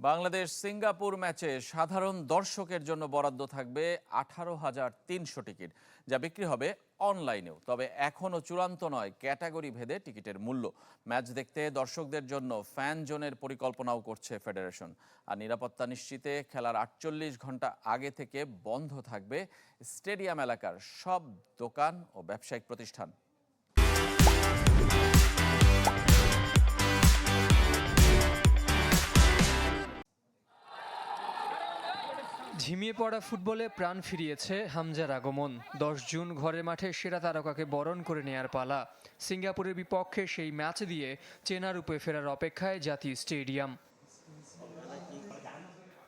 Bangladesh Singapore ম্যাচে সাধারণ দর্শকের জন্য বরাদ্দ থাকবে আঠারো হাজার তিনশো টিকিট, যা বিক্রি হবে অনলাইনেও। তবে এখনও চূড়ান্ত নয়, ক্যাটাগরি ভেদে টিকিটের মূল্য। ম্যাচ দেখতে দর্শকদের জন্য ফ্যান জোনের পরিকল্পনাও করছে ফেডারেশন। আর নিরাপত্তা নিশ্চিতে খেলার আটচল্লিশ ঘণ্টা আগে থেকে বন্ধ থাকবে স্টেডিয়াম এলাকার সব দোকান ও ব্যবসায়িক প্রতিষ্ঠান। ঝিমিয়ে পড়া ফুটবলে প্রাণ ফিরিয়েছে হামজার আগমন। দশ জুন ঘরের মাঠে সেরা তারকাকে বরণ করে নেয়ার পালা। সিঙ্গাপুরের বিপক্ষে সেই ম্যাচ দিয়ে চেনা রূপে ফেরার অপেক্ষায় জাতীয় স্টেডিয়াম।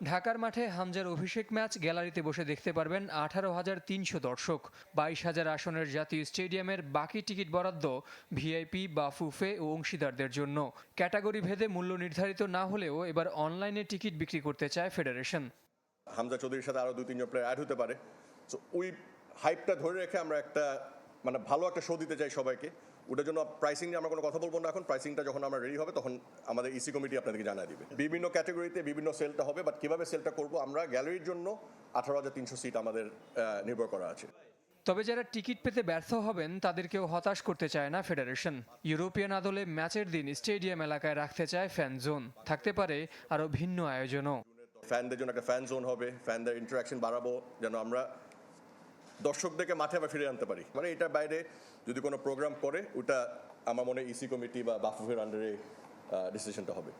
ঢাকার মাঠে হামজার অভিষেক ম্যাচ গ্যালারিতে বসে দেখতে পারবেন আঠারো হাজার তিনশো দর্শক। বাইশ হাজার আসনের জাতীয় স্টেডিয়ামের বাকি টিকিট বরাদ্দ ভিআইপি বা ফুফে ও অংশীদারদের জন্য। ক্যাটাগরি ভেদে মূল্য নির্ধারিত না হলেও এবার অনলাইনে টিকিট বিক্রি করতে চায় ফেডারেশন। হামজা চৌধুরীর সাথে আরও দুই তিনজন প্লেয়ার অ্যাড হতে পারে। সো ওই হাইপটা ধরে রেখে আমরা একটা মানে ভালো একটা শো দিতে চাই সবাইকে। ওটার জন্য প্রাইসিং নিয়ে আমরা কোনো কথা বলব না এখন। প্রাইসিংটা যখন আমরা রেডি হবে, তখন আমাদের ইসি কমিটি আপনাদেরকে জানিয়ে দিবে। বিভিন্ন ক্যাটাগরিতে বিভিন্ন সেলটা হবে বাট কীভাবে সেলটা করব আমরা গ্যালারির জন্য আঠারো হাজার তিনশো সিট আমাদের নির্ভর করা আছে। তবে যারা টিকিট পেতে ব্যর্থ হবেন, তাদেরকেও হতাশ করতে চায় না ফেডারেশন ইউরোপিয়ান আদলে ম্যাচের দিন স্টেডিয়াম এলাকায় রাখতে চায় ফ্যান জোন থাকতে পারে আরও ভিন্ন আয়োজনও। ফ্যানদের জন্য একটা ফ্যান জোন হবে ফ্যানদের ইন্টারাকশন বাড়াবো যেন আমরা দর্শকদেরকে মাঠে আবার ফিরে আনতে পারি। মানে এটার বাইরে যদি কোনো প্রোগ্রাম করে ওটা আমার মনে ইসি কমিটি বা বাফুফের আন্ডারে ডিসিশনটা হবে।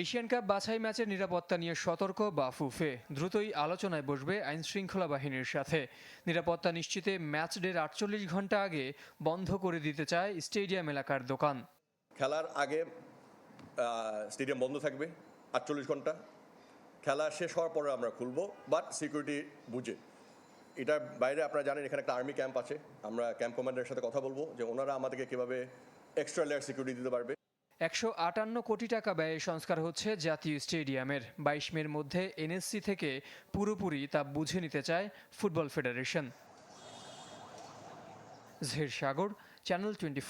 এশিয়ান কাপ বাছাই ম্যাচের নিরাপত্তা নিয়ে সতর্ক বাফুফে। দ্রুতই আলোচনায় বসবে আইন শৃঙ্খলা বাহিনীর সাথে। নিরাপত্তা নিশ্চিতে ম্যাচ ডের আটচল্লিশ ঘণ্টা আগে বন্ধ করে দিতে চায় স্টেডিয়াম এলাকার দোকান। খেলার আগে স্টেডিয়াম বন্ধ থাকবে আটচল্লিশ ঘণ্টা। খেলা শেষ হওয়ার পরে আমরা খুলবো বাট সিকিউরিটি বুঝে। এটার বাইরে আপনারা জানেন, এখানে একটা আর্মি ক্যাম্প আছে। আমরা ক্যাম্প কমান্ডারের সাথে কথা বলব, যে ওনারা আমাদেরকে কীভাবে এক্সট্রা লেয়ার সিকিউরিটি দিতে পারবে। একশো আটান্ন কোটি টাকা ব্যয়ে সংস্কার হচ্ছে জাতীয় স্টেডিয়ামের। বাইশ মের মধ্যে এনএসসি থেকে পুরোপুরি তা বুঝে নিতে চায় ফুটবল ফেডারেশন। ঝের সাগর, চ্যানেল টোয়েন্টি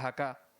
ঢাকা।